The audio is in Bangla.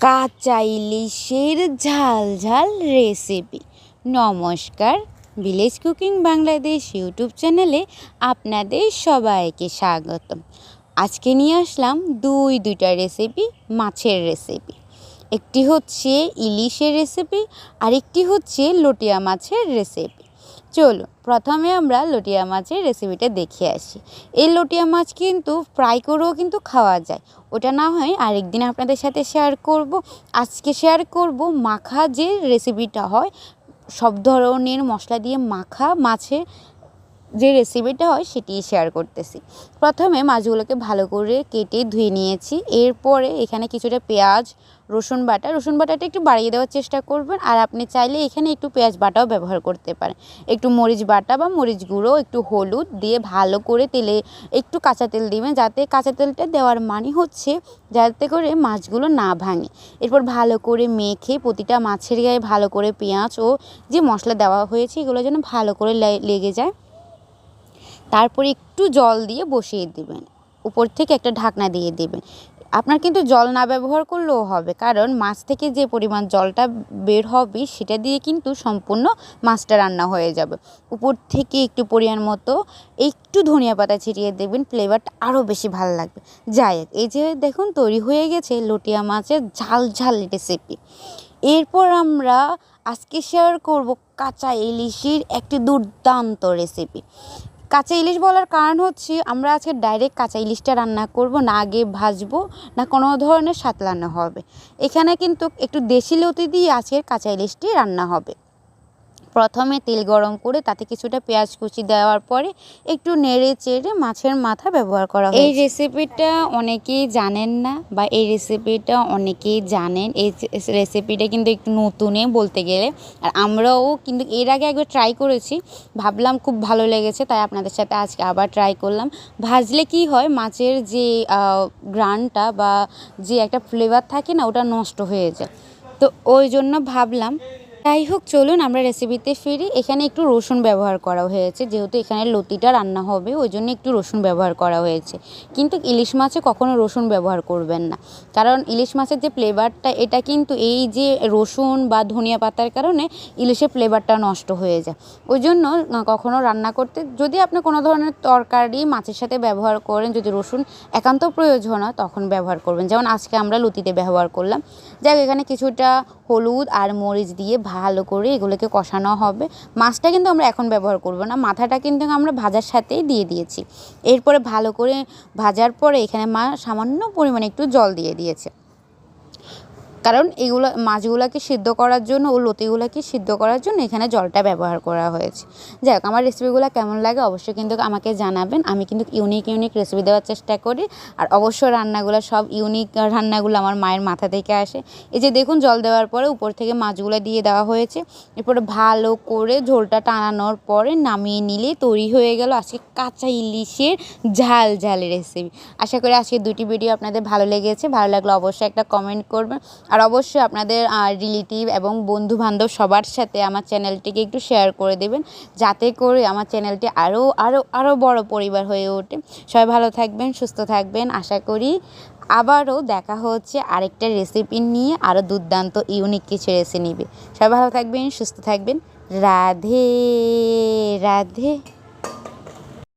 কাঁচা ইলিশের ঝাল ঝাল রেসিপি নমস্কার, ভিলেজ কুকিং বাংলাদেশ ইউটিউব চ্যানেলে আপনাদের সবাইকে স্বাগতম। আজকে নিয়ে আসলাম দুই, দুইটা রেসিপি মাছের রেসিপি একটি হচ্ছে ইলিশের রেসিপি আরেকটি হচ্ছে লটিয়া মাছের রেসিপি চলো, প্রথমে আমরা লটিয়া মাছের রেসিপিটা দেখে আসি। এই লটিয়া মাছ কিন্তু ফ্রাই করেও কিন্তু খাওয়া যায়। ওটা না হয় আরেকদিন আপনাদের সাথে শেয়ার করব। আজকে শেয়ার করব মাখা যে রেসিপিটা হয়, সব ধরনের মশলা দিয়ে মাখা মাছের যে রেসিপিটা হয় সেটি শেয়ার করতেছি। প্রথমে মাছগুলোকে ভালো করে কেটে ধুয়ে নিয়েছি। এরপরে এখানে কিছুটা পেঁয়াজ, রসুন বাটা। রসুন বাটাটা একটু বাড়িয়ে দেওয়ার চেষ্টা করবেন। আর আপনি চাইলে এখানে একটু পেঁয়াজ বাটাও ব্যবহার করতে পারেন। একটু মরিচ বাটা বা মরিচ গুঁড়ো, একটু হলুদ দিয়ে ভালো করে তেলে একটু কাঁচা তেল দিবেন। যাতে কাঁচা তেলটা দেওয়ার মানে হচ্ছে যাতে করে মাছগুলো না ভাঙে। এরপর ভালো করে মেখে প্রতিটা মাছের গায়ে ভালো করে পেঁয়াজ ও যে মশলা দেওয়া হয়েছে, এগুলো যেন ভালো করে লেগে যায়। তারপরে একটু জল দিয়ে বসিয়ে দেবেন। উপর থেকে একটা ঢাকনা দিয়ে দেবেন। আপনার কিন্তু জল না ব্যবহার করলেও হবে, কারণ মাছ থেকে যে পরিমাণ জলটা বের হবে সেটা দিয়ে কিন্তু সম্পূর্ণ মাছটা রান্না হয়ে যাবে। উপর থেকে একটু পরিমাণ মতো একটু ধনিয়া পাতা ছিটিয়ে দেবেন ফ্লেভারটা আরও বেশি ভালো লাগবে। যাই হোক, এই যে দেখুন তৈরি হয়ে গেছে লটিয়া মাছের ঝাল ঝাল রেসিপি এরপর আমরা আজকে শেয়ার করব কাঁচা ইলিশের একটি দুর্দান্ত রেসিপি কাঁচা ইলিশ বলার কারণ হচ্ছে আমরা আজকে ডাইরেক্ট কাঁচা ইলিশটা রান্না করব, না আগে ভাজবো, না কোনো ধরনের সাতলানো হবে। এখানে কিন্তু একটু দেশি লতি দিয়ে আজকের কাঁচা ইলিশটি রান্না হবে। প্রথমে তেল গরম করে তাতে কিছুটা পেঁয়াজ কুচি দেওয়ার পরে একটু নেড়ে চেড়ে মাছের মাথা ব্যবহার করা হয় এই রেসিপিটা অনেকেই জানেন না বা এই রেসিপিটা অনেকেই জানেন। এই রেসিপিটা কিন্তু একটু নতুনে বলতে গেলে। আর আমরাও কিন্তু এর আগে একবার ট্রাই করেছি। ভাবলাম খুব ভালো লেগেছে তাই আপনাদের সাথে আজকে আবার ট্রাই করলাম। ভাজলে কি হয় মাছের যে গ্রানটা বা যে একটা ফ্লেভার থাকে না ওটা নষ্ট হয়ে যায়। তো ওই জন্য ভাবলাম যাই হোক, চলুন আমরা রেসিপিতে ফিরি। এখানে একটু রসুন ব্যবহার করা হয়েছে, যেহেতু এখানে লতিটা রান্না হবে, ওই জন্য একটু রসুন ব্যবহার করা হয়েছে। কিন্তু ইলিশ মাছে কখনো রসুন ব্যবহার করবেন না। কারণ ইলিশ মাছের যে ফ্লেভারটা এটা কিন্তু এই যে রসুন বা ধনিয়া পাতার কারণে ইলিশের ফ্লেভারটা নষ্ট হয়ে যায়। ওই জন্য কখনো রান্না করতে, যদি আপনি কোনো ধরনের তরকারি মাছের সাথে ব্যবহার করেন, যদি রসুন একান্ত প্রয়োজন হয়, তখন ব্যবহার করবেন। যেমন আজকে আমরা লতিতে ব্যবহার করলাম। যাই এখানে কিছুটা হলুদ আর মরিচ দিয়ে ভালো করে এগুলোকে কষানো হবে। মাছটা কিন্তু আমরা এখন ব্যবহার করব না। মাথাটা কিন্তু আমরা ভাজার সাথেই দিয়ে দিয়েছি। এরপরে ভালো করে ভাজার পরে এখানে মা সামান্য পরিমাণে একটু জল দিয়ে দিয়েছে। কারণ এগুলো মাছগুলোকে সিদ্ধ করার জন্য ও লতিগুলোকে সিদ্ধ করার জন্য এখানে জলটা ব্যবহার করা হয়েছে। যাই হোক, আমার রেসিপিগুলো কেমন লাগে অবশ্যই কিন্তু আমাকে জানাবেন। আমি কিন্তু ইউনিক ইউনিক রেসিপি দেওয়ার চেষ্টা করি। আর অবশ্য রান্নাগুলো সব ইউনিক রান্নাগুলো আমার মায়ের মাথা থেকে আসে। এই যে দেখুন, জল দেওয়ার পরে উপর থেকে মাছগুলো দিয়ে দেওয়া হয়েছে। এরপরে ভালো করে ঝোলটা টানানোর পরে নামিয়ে নিলে তৈরি হয়ে গেল আজকে কাঁচা ইলিশের ঝাল ঝাল রেসিপি আশা করি আজকে দুটি ভিডিও আপনাদের ভালো লেগেছে। ভালো লাগলে অবশ্যই একটা কমেন্ট করবেন। আর অবশ্যই আপনাদের রিলেটিভ এবং বন্ধু বান্ধব সবার সাথে আমার চ্যানেলটিকে একটু শেয়ার করে দেবেন, যাতে করে আমার চ্যানেলটি আরও আরও আরও বড় পরিবার হয়ে ওঠে। সবাই ভালো থাকবেন, সুস্থ থাকবেন। আশা করি আবারও দেখা হচ্ছে আরেকটা রেসিপি নিয়ে আরও দুর্দান্ত ইউনিক কিছু রেসিপি নিবে সবাই ভালো থাকবেন, সুস্থ থাকবেন। রাধে রাধে।